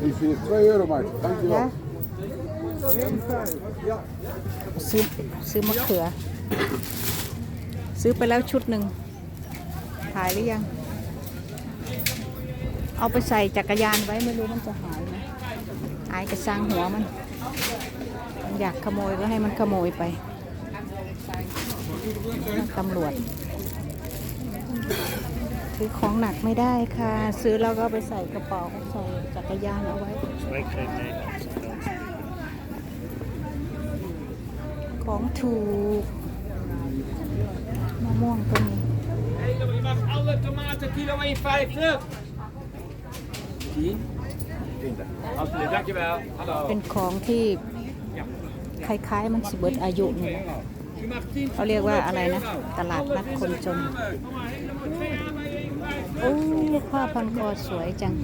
Ik vind het 2 euro, maat. Dankjewel. ซื้อซื้อมะเขือ ซื้อไปแล้วชุดหนึ่งหายหรือยัง เอาไปใส่จักรยานไว้ไม่รู้มันจะหายไหมหายกระซังหัวมัน มันอยากขโมยก็ให้มันขโมยไปตำรวจ ซื้อของหนักไม่ได้ค่ะ ซื้อแล้วก็ไปใส่กระเป๋าใส่จักรยานเอาไว้ ของถูกมะม่วงก็มี alle tomaten kilo 1,50. 10? 20. Dankjewel. Hallo. เป็นของที่คล้ายๆมันสิเบิดอายุนี่ Je mag 10 เขาเรียกว่าอะไรนะ ตลาดนัดคนจน อ้ยผ้าพันคอสวยจัง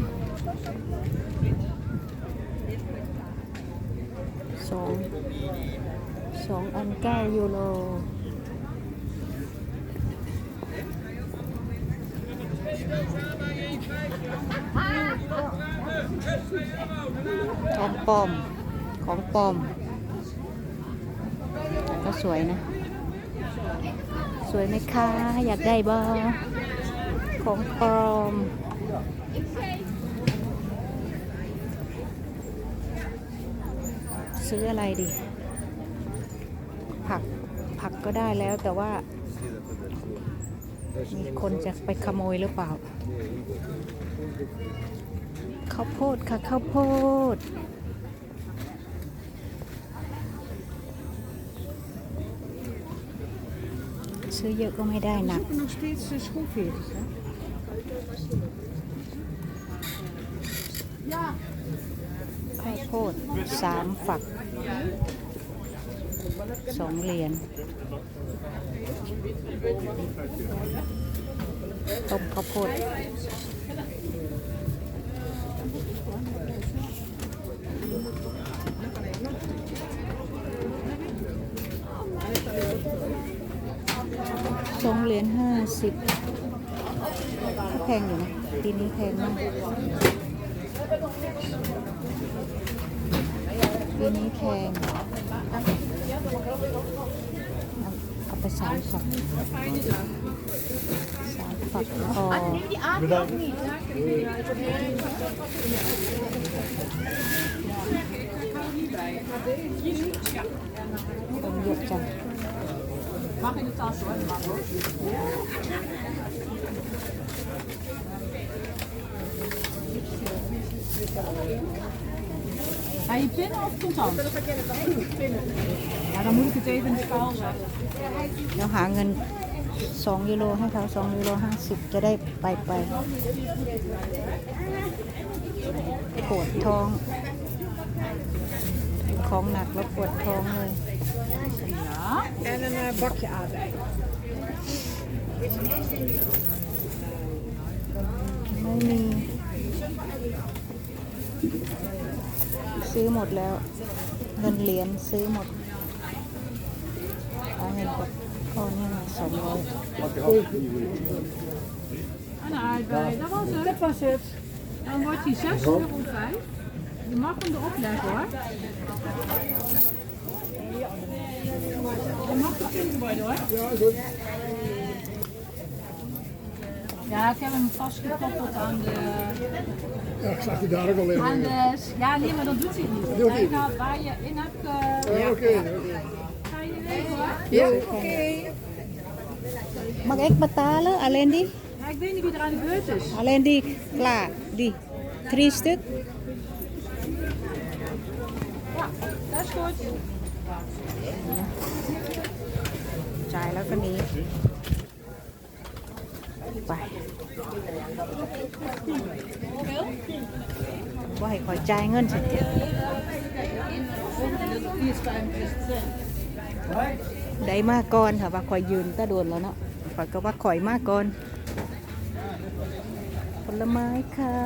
สองสองอันเก้ายูโรของปลอม ของปลอม ก็สวยนะ สวยไหมคะ อยากได้บ่ ของปลอมซื้ออะไรดี ผักผักก็ได้แล้วแต่ว่า มีคนจะไปขโมยหรือเปล่าข้าวโพดค่ะข้าวโพดซื้อเยอะก็ไม่ได้นัก โพดสามฝักสองเหรียญต้มข้าวโพดสองเหรียญห้าสิบแพงอยู่นะปีนี้แพงมาก Ini keng apa samsak oh Ga je pinnen of contant? Ja, dan moet ik het even in de schaal zetten. แล้วหาเงิน2ยูโรให้เขา2ยูโร50 จะได้ไปไปปวดท้องของหนักแล้วปวดท้องเลย Ja. En een uh, bakje aardbei. ไม่มี ซื้อหมดแล้ว เงินเหรียญซื้อหมดเอาเงินกดก้อนนี้มาสองร้อย Een aardbei, dat was het. Dat was het. Dan wordt hij 6 euro 5. Je mag hem erop leggen hoor. Je mag er in worden hoor. Ja, Ja, ik heb hem vastgekoppeld aan de... Ja, ik zag die daar ook al in. Ja, nee, maar dat doet hij niet. Doe Kijk nou waar je in hebt... Uh... Ja, oké. Ga je hoor? Ja, oké. Mag ik betalen? Alleen die? Ja, ik weet niet wie er aan de beurt is. Alleen die. Klaar. Die. Drie stuk. Ja, dat is goed. Zij lekker niet. ไปว่าให้คอยจ่ายเงินสิได้มากก่อนค่ะว่าคอยยืนก็โดนแล้วเนาะคอยก็ว่าคอยมากก่อนผลไม้ค่ะ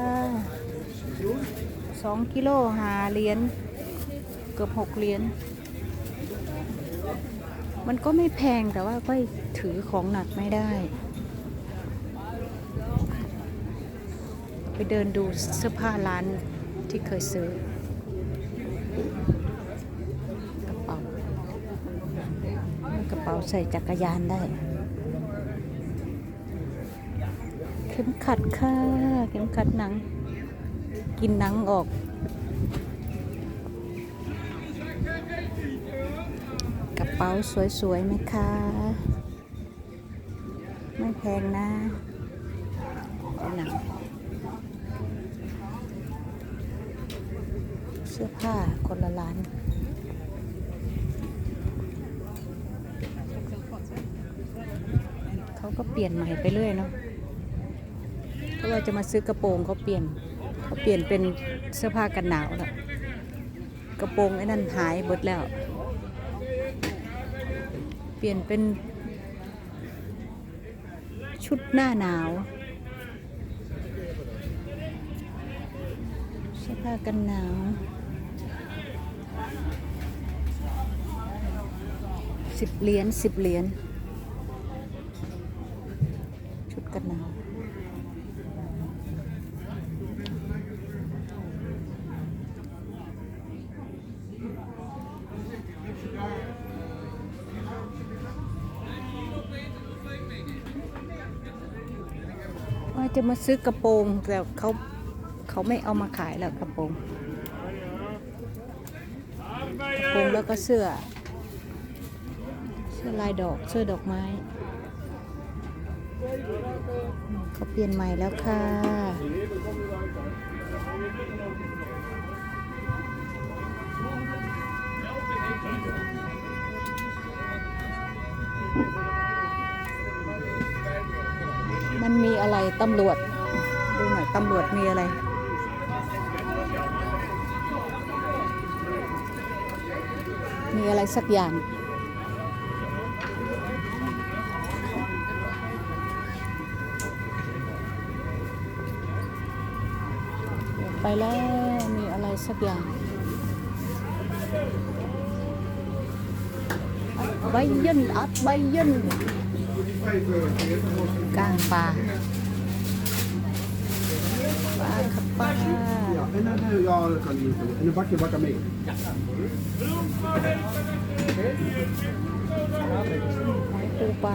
สองกิโลหาเหรียญเกือบหกเหรียญมันก็ไม่แพงแต่ว่าก็ถือของหนักไม่ได้ ไปเดินดูเสื้อผ้าร้านที่เคยซื้อกระเป๋ากระเป๋าใส่จักรยานได้ เข็มขัดค่ะ เข็มขัดหนัง กินหนังออกกระเป๋าสวยๆไหมคะ ไม่แพงนะเอาหนัง เสื้อผ้าคนละล้านเขาก็เปลี่ยนใหม่ไปเรื่อยเนาะถ้าเราจะมาซื้อกระโปรงเขาเปลี่ยนเขาเปลี่ยนเป็นเสื้อผ้ากันหนาวแล้วกระโปรงไอ้นั่นหายหมดแล้ว เปลี่ยนเป็นชุดหน้าหนาวเสื้อผ้ากันหนาว สิบเหรียญสิบเหรียญชุดกันหนาวว่าจะมาซื้อกระโปรงแต่เขาเขาไม่เอามาขายแล้วกระโปรงกระโปรงแล้วก็เสื้อ สื้อลายดอกเสื้อดอกไม้ เขาเปลี่ยนใหม่แล้วค่ะ มันมีอะไรตำรวจ ดูหน่อยตำรวจมีอะไรมีอะไรสักอย่าง ไปแล้วมีอะไรสักอย่างใบยันอัดใบยันกลางป่าป่าครับป่า Ja, en dan, eh, ja, dat kan niet. En een bakje bakken mee. ปูป่า